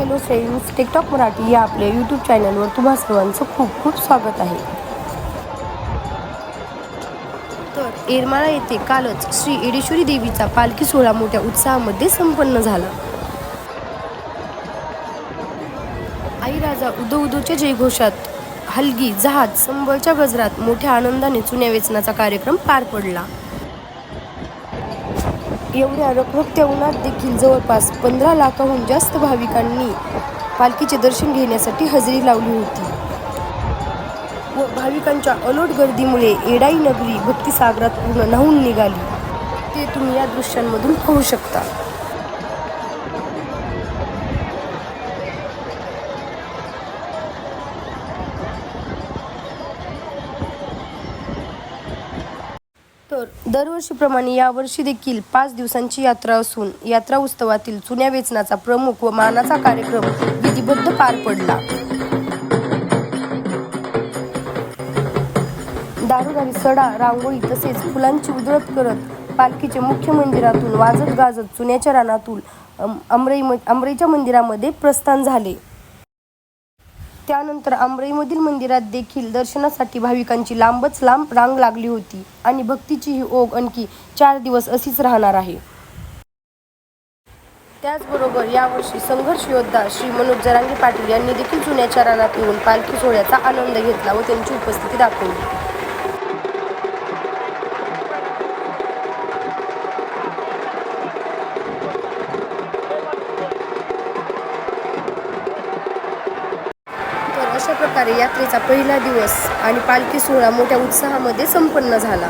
Hello friends TikTok Marathi या आपल्या YouTube चॅनलवर तुम्हा सर्वांचं खूप खूप स्वागत आहे. तर येरमाळा येथे कालच श्री येडेश्वरी देवीचा पालखी सोहळा मोठ्या उत्साहामध्ये संपन्न झाला. आई राजा उदो उदोच्या जयघोषात हलगी जहाज संबळच्या गजरात मोठ्या आनंदाने चुन्या वेचनाचा कार्यक्रम पार पडला. एवढ्या रखरखत्या उन्हात देखील जवळपास पंधरा लाखाहून जास्त भाविकांनी पालखीचे दर्शन घेण्यासाठी हजेरी लावली होती. व भाविकांच्या अलोट गर्दीमुळे एडाई नगरी भक्तिसागरात पूर्ण न्हावून निघाली. ते तुम्ही या दृश्यांमधून पाहू शकता. तर दरवर्षीप्रमाणे यावर्षी देखील पाच दिवसांची यात्रा असून यात्रा उत्सवातील चुन्या वेचनाचा प्रमुख व मानाचा कार्यक्रम विधिबद्ध पार पडला. दारोदारी सडा रांगोळी तसेच फुलांची उधळत करत पालखीचे मुख्य मंदिरातून वाजत गाजत चुन्याच्या रानातून अमरई आमरई मंदिरामध्ये प्रस्थान झाले. त्यानंतर आंबराईमधील मंदिरात देखील दर्शनासाठी भाविकांची लांबच लांब रांग लागली होती आणि भक्तीची ही ओघ आणखी चार दिवस अशीच राहणार आहे. त्याचबरोबर यावर्षी संघर्ष योद्धा श्री मनोज जरांगे पाटील यांनी देखील जुन्याच्या रानात येऊन पालखी सोहळ्याचा आनंद घेतला व त्यांची उपस्थिती दाखवली. प्रकारे यात्रेचा पहिला दिवस आणि पालखी सोहळा मोठ्या उत्साहामध्ये संपन्न झाला.